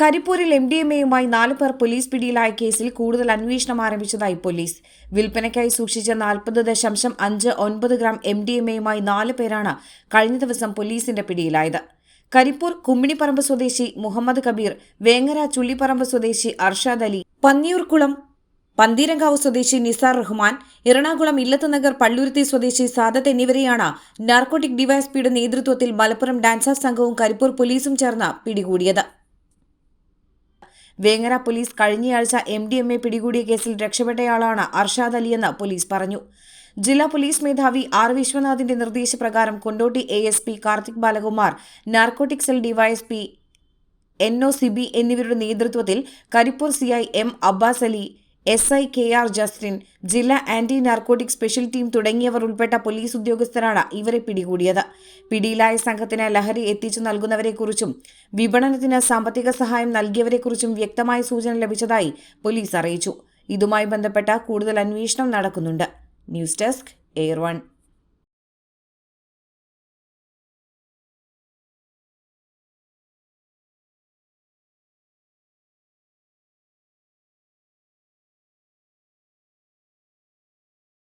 കരിപ്പൂരിൽ M D M എയുമായി നാല് പേർ പോലീസ് പിടിയിലായ കേസിൽ കൂടുതൽ അന്വേഷണം ആരംഭിച്ചതായി പോലീസ്. വിൽപ്പനയ്ക്കായി സൂക്ഷിച്ച നാൽപ്പത് ദശാംശം അഞ്ച് ഒൻപത് ഗ്രാം എം ഡി എം എയുമായി നാല് പേരാണ് കഴിഞ്ഞ ദിവസം പോലീസിന്റെ പിടിയിലായത്. കരിപ്പൂർ കുമ്മിണിപ്പറമ്പ് സ്വദേശി മുഹമ്മദ് കബീർ വേങ്ങര ചുള്ളിപ്പറമ്പ് സ്വദേശി അർഷാദ് അലി പന്നിയൂർക്കുളം പന്തീരങ്കാവ് സ്വദേശി നിസാർ റഹ്മാൻ എറണാകുളം ഇല്ലത്തുനഗർ പള്ളുരുത്തി സ്വദേശി സാദത്ത് എന്നിവരെയാണ് നാർക്കോട്ടിക് ഡിവൈഎസ്പിയുടെ നേതൃത്വത്തിൽ മലപ്പുറം ഡാൻസർ സംഘവും കരിപ്പൂർ പോലീസും ചേർന്ന് പിടികൂടിയത്. വേങ്ങര പോലീസ് കഴിഞ്ഞയാഴ്ച എം ഡി എം എ പിടികൂടിയ കേസിൽ രക്ഷപ്പെട്ടയാളാണ് അർഷാദ് അലിയെന്ന് പോലീസ് പറഞ്ഞു. ജില്ലാ പോലീസ് മേധാവി ആർ വിശ്വനാഥിന്റെ നിർദ്ദേശപ്രകാരം Kondotty A S P Karthik Balakumar narcotic cell DYSP N O Sibi എന്നിവരുടെ നേതൃത്വത്തിൽ Karipur CI M Abbas Ali S I K R Justin ജില്ലാ ആന്റി നാർക്കോട്ടിക് സ്പെഷ്യൽ ടീം തുടങ്ങിയവർ ഉൾപ്പെട്ട പോലീസ് ഉദ്യോഗസ്ഥരാണ് ഇവരെ പിടികൂടിയത്. പിടിയിലായ സംഘത്തിന് ലഹരി എത്തിച്ചു നൽകുന്നവരെക്കുറിച്ചും വിപണനത്തിന് സാമ്പത്തിക സഹായം നൽകിയവരെക്കുറിച്ചും വ്യക്തമായ സൂചന ലഭിച്ചതായി പോലീസ് അറിയിച്ചു. ഇതുമായി ബന്ധപ്പെട്ട കൂടുതൽ അന്വേഷണം നടക്കുന്നുണ്ട്. News desk air one.